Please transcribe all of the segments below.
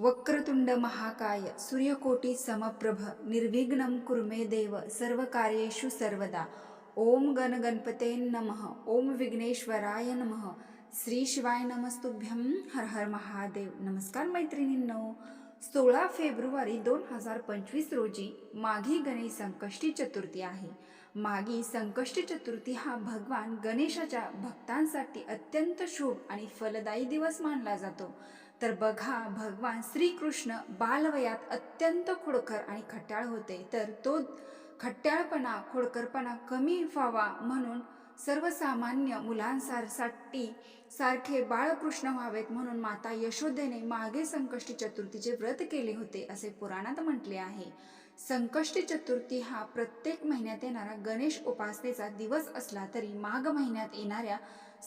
वक्रतुंड महाकाय सूर्यकोटी समप्रभ निर्विघ्नं कुर्मे देव सर्वकार्येषु सर्वदा. ओम गण गणपते नमः ओम विघ्नेश्वराय नमः. श्री शिवाय नमस्तुभ्यं हर हर महादेव. नमस्कार मैत्रिणींनो. सोळा फेब्रुवारी दोन हजार पंचवीस रोजी माघी गणेश संकष्टी चतुर्थी आहे. मागी संकष्टी चतुर्थी हा भगवान गणेशाच्या भक्तांसाठी अत्यंत शुभ आणि फलदायी दिवस मानला जातो. तर बघा भगवान श्रीकृष्ण बालवयात अत्यंत खोडकर आणि खट्याळ होते. तर तो खट्याळपणा खोडकरपणा कमी व्हावा म्हणून सर्वसामान्य मुलांसारसाठी सारखे बाळकृष्ण व्हावेत म्हणून माता यशोदेने मागे संकष्टी चतुर्थीचे व्रत केले होते असे पुराणात म्हटले आहे. संकष्टी चतुर्थी हा प्रत्येक महिन्यात येणारा गणेश उपासनेचा दिवस असला तरी माघ महिन्यात येणाऱ्या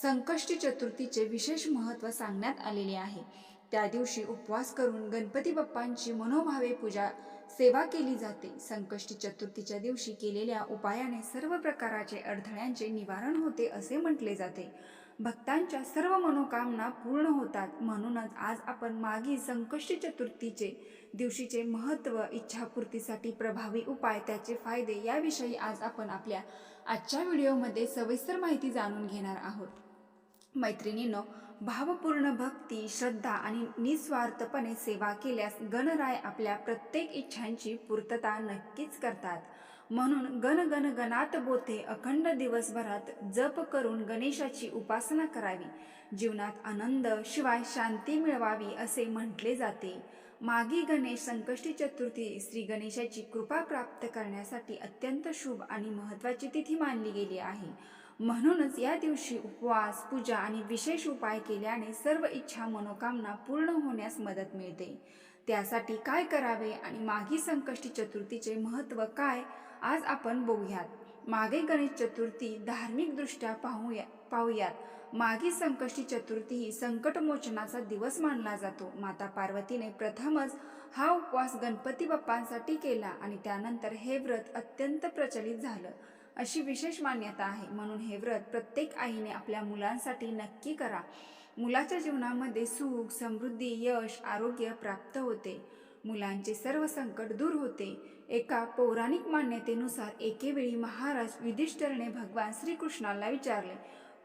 संकष्टी चतुर्थीचे विशेष महत्त्व सांगण्यात आलेले आहे. त्या दिवशी उपवास करून गणपती बाप्पांची मनोभावे पूजा सेवा केली जाते. संकष्टी चतुर्थीच्या दिवशी केलेल्या उपायाने सर्व प्रकारचे अडथळ्यांचे निवारण होते असे म्हटले जाते. भक्तांच्या सर्व मनोकामना पूर्ण होतात. म्हणूनच आज आपण मागील संकष्टी चतुर्थीचे दिवशीचे महत्त्व इच्छापूर्तीसाठी प्रभावी उपाय त्याचे फायदे याविषयी आज आपण आपल्या आजच्या व्हिडिओमध्ये सविस्तर माहिती जाणून घेणार आहोत. मैत्रिणीनं भावपूर्ण भक्ती श्रद्धा आणि निस्वार्थपणे सेवा केल्यास गणराय आपल्या प्रत्येक इच्छांची पूर्तता नक्कीच करतात. म्हणून गण गण गणात बोथे अखंड दिवसभरात जप करून गणेशाची उपासना करावी. जीवनात आनंद शिवाय शांती मिळवावी असे म्हटले जाते. मागी गणेश संकष्टी चतुर्थी श्री गणेशाची कृपा प्राप्त करण्यासाठी अत्यंत शुभ आणि महत्त्वाची तिथी मानली गेली आहे. म्हणूनच या दिवशी उपवास पूजा आणि विशेष उपाय केल्याने सर्व इच्छा मनोकामना पूर्ण होण्यास मदत मिळते. त्यासाठी काय करावे आणि मागी संकष्टी चतुर्थीचे महत्त्व काय आज आपण बघूयात. मागे गणेश चतुर्थी धार्मिकदृष्ट्या पाहूया पाहूयात. मागी संकष्टी चतुर्थी ही संकटमोचनाचा दिवस मानला जातो. माता पार्वतीने प्रथमच हा उपवास गणपती बाप्पांसाठी केला आणि त्यानंतर हे व्रत अत्यंत प्रचलित झालं. अशी विशेष मान्यता आहे. म्हणून हे व्रत प्रत्येक आईने आपल्या मुलांसाठी नक्की करा. मुलाच्या जीवनामध्ये सुख समृद्धी यश आरोग्य प्राप्त होते. मुलांचे सर्व संकट दूर होते. एका पौराणिक मान्यतेनुसार एकेवेळी महाराज युधिष्ठरने भगवान श्रीकृष्णाला विचारले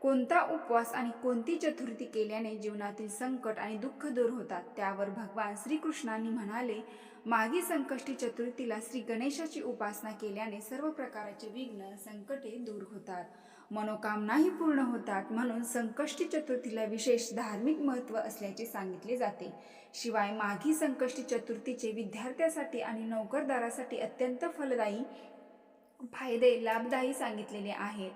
कोणता उपवास आणि कोणती चतुर्थी केल्याने जीवनातील संकट आणि दुःख दूर होतात? त्यावर भगवान श्रीकृष्णांनी म्हणाले मागी संकष्टी चतुर्थीला श्री गणेशाची उपासना केल्याने सर्व प्रकारचे विघ्न संकटे दूर होतात. मनोकामनाही पूर्ण होतात. म्हणून संकष्टी चतुर्थीला विशेष धार्मिक महत्त्व असल्याचे सांगितले जाते. शिवाय माघी संकष्टी चतुर्थीचे विद्यार्थ्यासाठी आणि नोकरदारासाठी अत्यंत फलदायी फायदे लाभदायी सांगितलेले आहेत.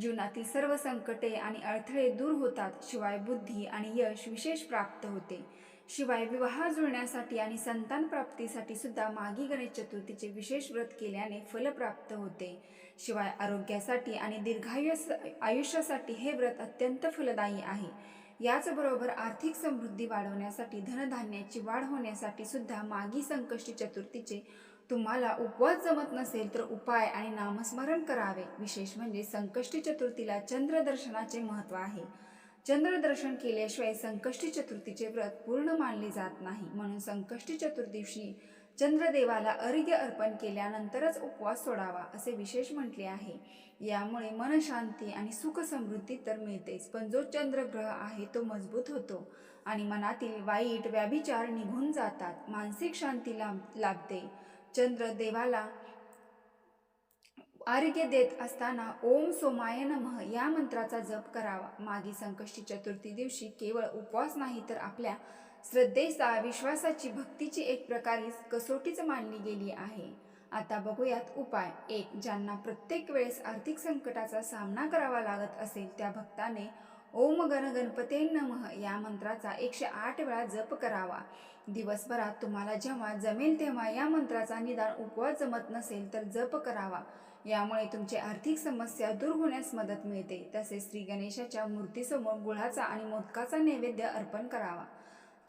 जीवनातील सर्व संकटे आणि अडथळे दूर होतात शिवाय बुद्धी आणि यश विशेष प्राप्त होते. शिवाय विवाह जुळण्यासाठी आणि संतान प्राप्तीसाठी सुद्धा मागी गणेश चतुर्थीचे विशेष व्रत केल्याने फल प्राप्त होते. शिवाय आरोग्यासाठी आणि दीर्घायुष आयुष्यासाठी हे व्रत अत्यंत फलदायी आहे. याचबरोबर आर्थिक समृद्धी वाढवण्यासाठी धनधान्याची वाढ होण्यासाठी सुद्धा मागी संकष्टी चतुर्थीचे तुम्हाला उपवास जमत नसेल तर उपाय आणि नामस्मरण करावे. विशेष म्हणजे संकष्टी चतुर्थीला चंद्रदर्शनाचे महत्त्व आहे. चंद्रदर्शन केल्याशिवाय संकष्टी चतुर्थीचे व्रत पूर्ण मानले जात नाही. म्हणून संकष्टी चतुर्दिवशी चंद्रदेवाला अर्घ्य अर्पण केल्यानंतरच उपवास सोडावा असे विशेष म्हटले आहे. यामुळे मनशांती आणि सुख समृद्धी तर मिळतेच पण जो चंद्रग्रह आहे तो मजबूत होतो आणि मनातील वाईट व्याभिचार निघून जातात. मानसिक शांती लाभ लाभते. चंद्र देवाला आरोग्य देत असताना ओम सोमाय नमः या मंत्राचा जप करावा. मागी संकष्टी चतुर्थी दिवशी केवळ उपवास नाही तर आपल्या श्रद्धेचा विश्वासाची भक्तीची एक प्रकारे कसोटीच मानली गेली आहे. आता बघूयात उपाय. एक ज्यांना प्रत्येक वेळेस आर्थिक संकटाचा सामना करावा लागत असेल त्या भक्ताने ओम गण गणपते नमः. या मंत्राचा एकशे आठ वेळा जप करावा. दिवसभरात तुम्हाला जेव्हा जमेल तेव्हा या मंत्राचा निदान उपवास जमत नसेल तर जप करावा. यामुळे तुमची आर्थिक समस्या दूर होण्यास मदत मिळते. तसेच श्री गणेशाच्या मूर्तीसमोर गुळाचा आणि मोदकाचा नैवेद्य अर्पण करावा.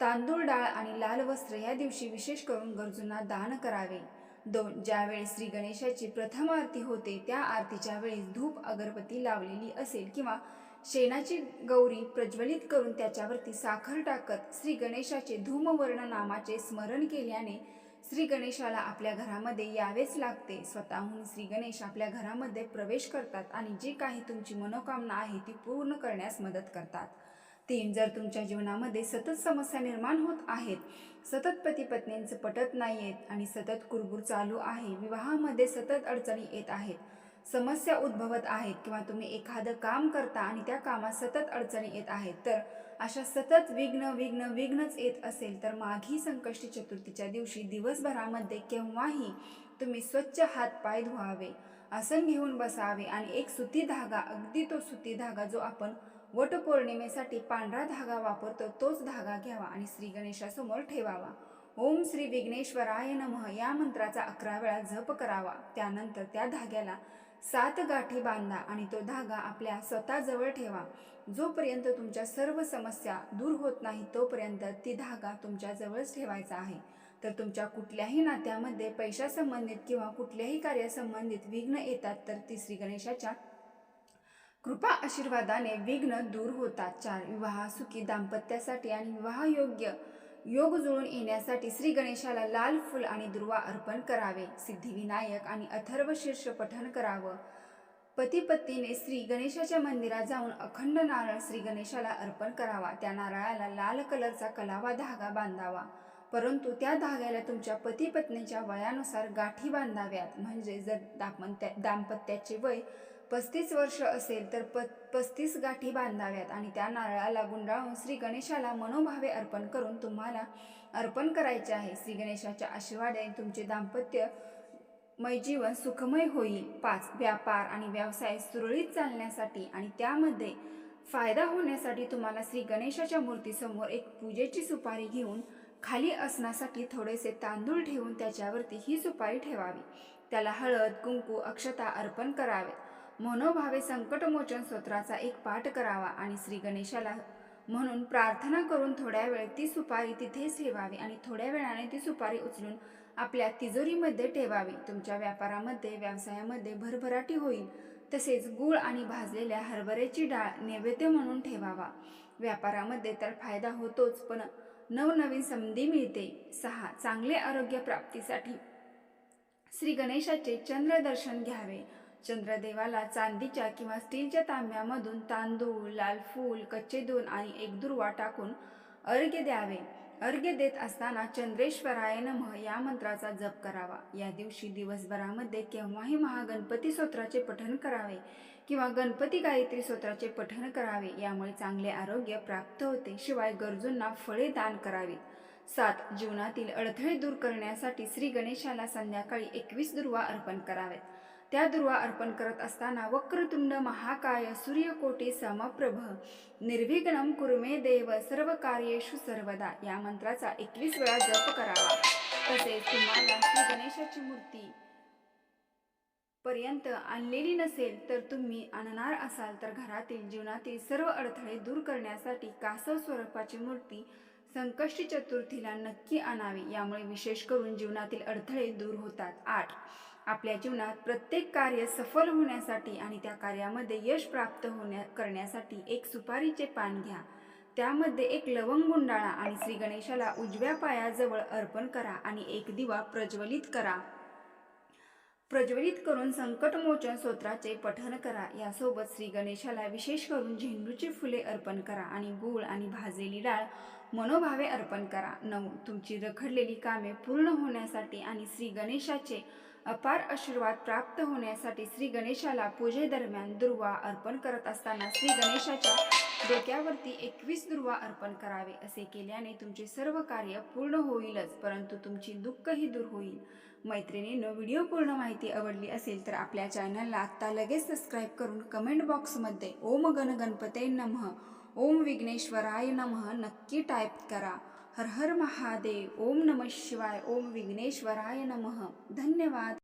तांदूळ डाळ आणि लाल वस्त्र या दिवशी विशेष करून गरजूंना दान करावे. दोन ज्यावेळी श्री गणेशाची प्रथम आरती होते त्या आरतीच्या वेळेस धूप अगरबत्ती लावलेली असेल किंवा शेणाची गौरी प्रज्वलित करून त्याच्यावरती साखर टाकत श्री गणेशाचे धूमवर्ण नामाचे स्मरण केल्याने श्री गणेशाला आपल्या घरामध्ये यावेच लागते. स्वतःहून श्री गणेश आपल्या घरामध्ये प्रवेश करतात आणि जी काही तुमची मनोकामना आहे ती पूर्ण करण्यास मदत करतात. तीन जर तुमच्या जीवनामध्ये सतत समस्या निर्माण होत आहेत सतत पती पत्नींचं पटत नाही आहेत आणि सतत कुरबूर चालू आहे विवाहामध्ये सतत अडचणी येत आहेत समस्या उद्भवत आहेत किंवा तुम्ही एखादं काम करता आणि त्या कामात सतत अडचणी येत आहेत तर अशा सतत विघ्न विघ्न विघ्नच येत असेल तर माघी संकष्टी चतुर्थीच्या दिवशी दिवसभरामध्ये केव्हाही तुम्ही स्वच्छ हात पाय धुवावे आसन घेऊन बसावे आणि एक सुती धागा अगदी तो सुती धागा जो आपण वटपौर्णिमेसाठी पांढरा धागा वापरतो तोच धागा घ्यावा आणि श्री गणेशासमोर ठेवावा. ओम श्री विघ्नेश्वराय नमः या मंत्राचा अकरा वेळा जप करावा. त्यानंतर त्या धाग्याला सात गाठी बांधा आणि तो धागा आपल्या स्वतःजवळ ठेवा. जोपर्यंत तुमच्या सर्व समस्या दूर होत नाही तोपर्यंत ती धागा तुमच्याजवळच ठेवायचा आहे. तर तुमच्या कुठल्याही नात्यामध्ये पैशासंबंधित किंवा कुठल्याही कार्यासंबंधित विघ्न येतात तर ती श्री गणेशाच्या कृपा आशीर्वादाने विघ्न दूर होतात. चार विवाह सुखी दाम्पत्यासाठी आणि विवाहयोग्य योग जुळून येण्यासाठी श्री गणेशाला लाल फुल आणि दुर्वा अर्पण करावे. सिद्धिविनायक आणि अथर्व शीर्ष पठण करावं. पती पत्नीने श्री गणेशाच्या मंदिरात जाऊन अखंड नारळ श्री गणेशाला अर्पण करावा. त्या नारळाला लाल कलरचा कलावा धागा बांधावा. परंतु त्या धाग्याला तुमच्या पती पत्नीच्या वयानुसार गाठी बांधाव्यात. म्हणजे जर दाम्पत्या दाम्पत्याचे वय पस्तीस वर्ष असेल तर प पस्तीस गाठी बांधाव्यात आणि त्या नारळाला गुंडाळून श्री गणेशाला मनोभावे अर्पण करून तुम्हाला अर्पण करायचे आहे. श्री गणेशाच्या आशीर्वादाने तुमचे दाम्पत्य मय जीवन सुखमय होईल. पाच व्यापार आणि व्यवसाय सुरळीत चालण्यासाठी आणि त्यामध्ये फायदा होण्यासाठी तुम्हाला श्री गणेशाच्या मूर्तीसमोर एक पूजेची सुपारी घेऊन खाली असण्यासाठी थोडेसे तांदूळ ठेवून त्याच्यावरती ही सुपारी ठेवावी. त्याला हळद कुंकू अक्षता अर्पण करावे मनोभावे संकटमोचन स्तोत्राचा एक पाठ करावा आणि श्री गणेशाला म्हणून प्रार्थना करून थोड्या वेळ ती सुपारी तिथेच ठेवावी आणि थोड्या वेळाने ती सुपारी उचलून आपल्या तिजोरीमध्ये ठेवावी. तुमच्या व्यापारामध्ये व्यवसायामध्ये भरभराटी होईल. तसेच गूळ आणि भाजलेल्या हरभऱ्याची डाळ नैवेद्य म्हणून ठेवावा. व्यापारामध्ये तर फायदा होतोच पण नवनवीन संधी मिळते. सहा चांगले आरोग्य प्राप्तीसाठी श्री गणेशाचे चंद्रदर्शन घ्यावे. चंद्रदेवाला चांदीच्या किंवा स्टीलच्या तांब्यामधून तांदूळ लाल फूल कच्चे दोन आणि एक दुर्वा टाकून अर्घ्य द्यावे. अर्घ्य देत असताना चंद्रेश्वराय नमः या मंत्राचा जप करावा. या दिवशी दिवसभरामध्ये केव्हाही महागणपती स्तोत्राचे पठण करावे किंवा गणपती गायत्री स्तोत्राचे पठण करावे यामुळे चांगले आरोग्य प्राप्त होते. शिवाय गरजूंना फळे दान करावीत सात जीवनातील अडथळे दूर करण्यासाठी श्री गणेशाला संध्याकाळी एकवीस दुर्वा अर्पण करावेत. त्या दुर्वा अर्पण करत असताना वक्रतुंड महाकाय सूर्यकोटी समप्रभ. निर्विघ्नम कुर्मे देव सर्व कार्येषु सर्वदा. या मंत्राचा एकवीस वेळा जप करावा. तसेच तुम्हाला श्री गणेशाची मूर्ती पर्यंत आणलेली नसेल तर तुम्ही आणणार असाल तर घरातील जीवनातील सर्व अडथळे दूर करण्यासाठी कासव स्वरूपाची मूर्ती संकष्टी चतुर्थीला नक्की आणावी. यामुळे विशेष करून जीवनातील अडथळे दूर होतात. आठ. आपल्या जीवनात प्रत्येक कार्य सफल होण्यासाठी आणि त्या कार्यामध्ये यश प्राप्त होण्या करण्यासाठी एक सुपारीचे पान घ्या. त्यामध्ये एक लवंग गुंडाळा आणि श्री गणेशाला उजव्या पायाजवळ अर्पण करा आणि एक दिवा प्रज्वलित करा. प्रज्वलित करून संकटमोचन स्तोत्राचे पठन करा. यासोबत श्री गणेशाला विशेष करून झेंडूची फुले अर्पण करा आणि गूळ आणि भाजलेली डाळ मनोभावे अर्पण करा. नऊ तुमची रखडलेली कामे पूर्ण होण्यासाठी आणि श्री गणेशाचे अपार आशीर्वाद प्राप्त होण्यासाठी श्री गणेशाला पूजेदरम्यान दुर्वा अर्पण करत असताना श्री गणेशाच्या डोक्यावरती एकवीस दुर्वा अर्पण करावे असे केल्याने तुमचे सर्व कार्य पूर्ण होईलच परंतु तुमची दुःखही दूर होईल. मैत्रिणीनं व्हिडिओ पूर्ण माहिती आवडली असेल तर आपल्या चॅनलला आत्ता लगेच सबस्क्राईब करून कमेंट बॉक्समध्ये ओम गण गणपते नमः ओम विघ्नेश्वराय नमः नक्की टाईप करा. हर हर महादेव ओम नमः शिवाय ओम विघ्नेश्वराय नमः. धन्यवाद.